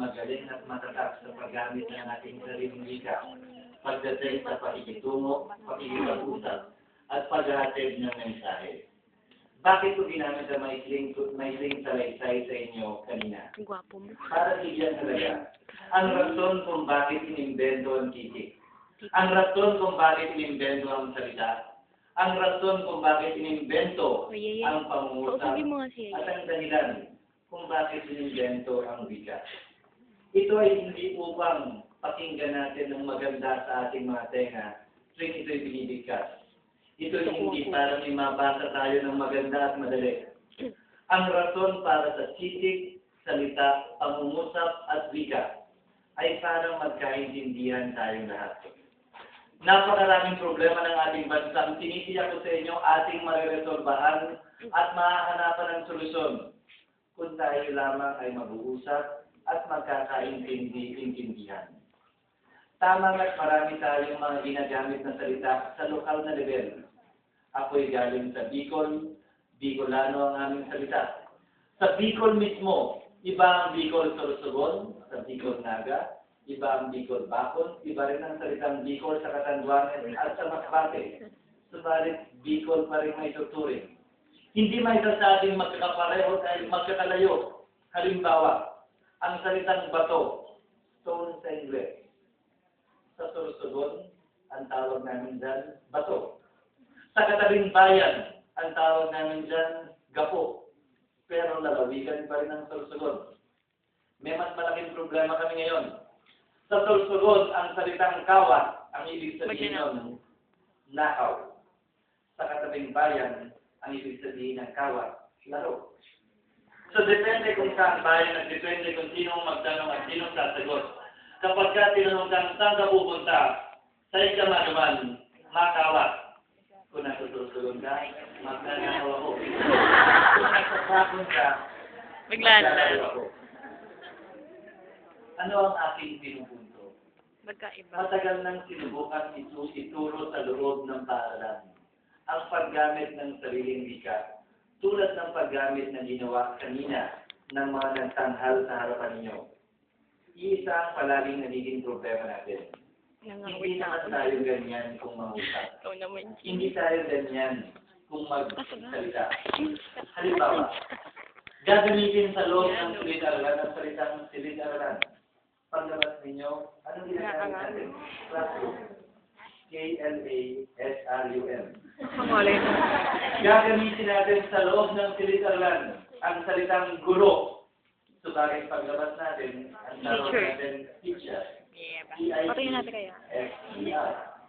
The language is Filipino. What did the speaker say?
magaling at matatak sa paggamit ng ating sariling wika pagdating sa pakikitungo, pakikipag-usap, at paghahatid ng mensahe. Bakit ko ginamit ang maikling, maikling salaysay sa inyo kanina? Gwapo mo. Para bigyan talaga. Ang rason kung bakit inimbento ang titik. Ang rason kung bakit inimbento ang salita. Ang rason kung bakit inimbento O, yeye. ang pangungusap. Si At ang dahilan kung bakit inimbento ang wika. Ito ay hindi upang pakinggan natin ng maganda sa ating mga tenga tuwing ito'y binibigkas. Ito ay hindi para may mabasa tayo ng maganda at madali. Ang rason para sa titik, salita, pangungusap at wika ay para magkaintindihan tayong lahat. Napakaraming problema ng ating bansa. Tinitiyak ko sa inyo, ating mariresolbahan at mahahanapan ng solusyon kung tayo lamang ay mag-uusap at magkakaintindi-intindihan. Tama nga't marami tayong mga ginagamit na salita sa lokal na level. Ako'y galing sa Bicol, Bicolano ang aming salita. Sa Bicol mismo, iba ang Bicol Sorsogon, sa Bicol Naga, iba ang Bicol Bacol, iba rin ang salitang Bicol sa Catanduanes at sa Masbate. Subalit, Bicol pa rin may tuturing. Hindi may sasabing magkakapareho dahil magkakalayo. Halimbawa, ang salitang bato, stone sa Ingles. Sa Sorsogon, ang tawag namin dyan, bato. Sa katabing bayan, ang tawag namin dyan, gapo. Pero lalawigan pa rin ang Sorsogon. May mas malaking problema kami ngayon. Sa Sorsogon, ang salitang kawat, ang ibig sabihin nun, nakaw. Sa katabing bayan, ang ibig sabihin ng kawat, laro. So, depende kung saan bayan at depende kung sino magtanong at sino sasagot. Kapag ka tinanong kang saan ka pupunta, sa ka naman, makawat. Kung natutusulong ka, magnanakaw ako. Kung nasasakon ka, maglalaro ako. Ano ang aking pinupunto? Magkaiba. Matagal nang sinubukan ito ituro sa loob ng paaralan. Ang paggamit ng sariling wika, tulad ng paggamit na ginawa kanina ng mga nagtanghal sa harapan ninyo. Iisa ang palaging nagiging problema natin. Hindi naman tayo ganyan kung mangusap. Hindi tayo ganyan kung magsalita. Halimbawa, gagamitin sa loob ng silid-aralan ang salitang silid-aralan. Paglabas ninyo, anong ginagamit natin? Classroom. K-L-A-S-R-U-M. Gagamitin natin sa loob ng silid-aralan ang salitang guro. Subalit paglabas natin, ang tawag Teacher. natin teacher. Yeah? Patayin natin kaya. T-I-T-S-E-R.